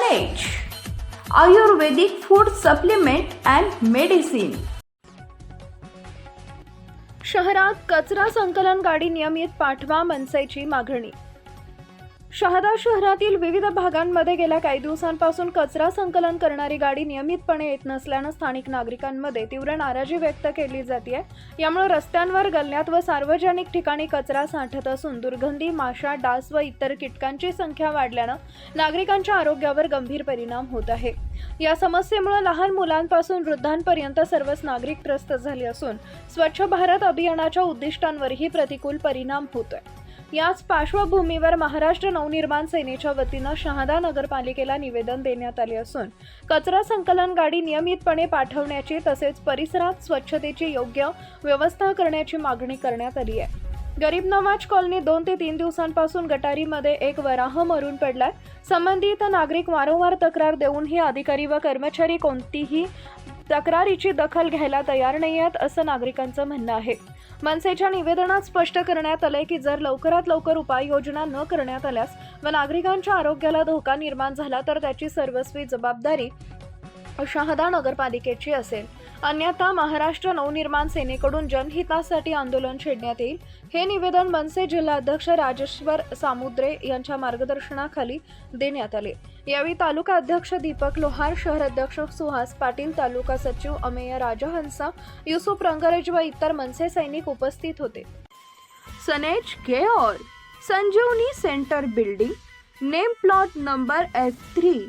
knowledge. Ayurvedic food supplement and medicine. शहरात कचरा संकलन गाडी नियमित पाठवा मनसेची मागणी शहादा शहरातील विविध भागांमध्ये गेल्या काही दिवसांपासून कचरा संकलन करणारी गाडी नियमितपणे येत नसल्यानं स्थानिक नागरिकांमध्ये तीव्र नाराजी व्यक्त केली जाते यामुळे रस्त्यांवर गल्ल्यात व सार्वजनिक ठिकाणी कचरा साठत असून दुर्गंधी माशा डास व इतर कीटकांची संख्या वाढल्यानं नागरिकांच्या आरोग्यावर गंभीर परिणाम होत आहे. या समस्येमुळे लहान मुलांपासून वृद्धांपर्यंत सर्वच नागरिक त्रस्त झाले असून स्वच्छ भारत अभियानाच्या उद्दिष्टांवरही प्रतिकूल परिणाम होतोय. याच पार्श्वभूमीवर महाराष्ट्र नवनिर्माण सेनेच्या वतीनं शहादा नगरपालिकेला निवेदन देण्यात आले असून कचरा संकलन गाडी नियमितपणे पाठवण्याची तसेच परिसरात स्वच्छतेची योग्य व्यवस्था करण्याची मागणी करण्यात आली आहे. गरीब नवाज कॉलनी दोन ते तीन दिवसांपासून गटारीमध्ये एक वराह मरून पडलाय. संबंधित नागरिक वारंवार तक्रार देऊनही अधिकारी व कर्मचारी कोणतीही तक्रारीची दखल घ्यायला तयार नाही आहेत असं नागरिकांचं म्हणणं आहे. मनसेच्या निवेदनात स्पष्ट करण्यात आलंय की जर लवकरात लवकर उपाययोजना न करण्यात आल्यास व नागरिकांच्या आरोग्याला धोका निर्माण झाला तर त्याची सर्वस्वी जबाबदारी शहादा नगरपालिकेची असेल. अन्यथा महाराष्ट्र नवनिर्माण सेनेकडून जनहितासाठी आंदोलन छेडण्यात येईल. हे निवेदन मनसे जिल्हाध्यक्ष राजेश्वर सामुद्रे यांच्या मार्गदर्शनाखाली देण्यात आले. यावेळी तालुका अध्यक्ष दीपक लोहार शहर अध्यक्ष सुहास पाटील तालुका सचिव अमेय राजहंसा युसुफ रंगरेज व इतर मनसे सैनिक उपस्थित होते. सनेज care Sanjeevani centre building name plot number F three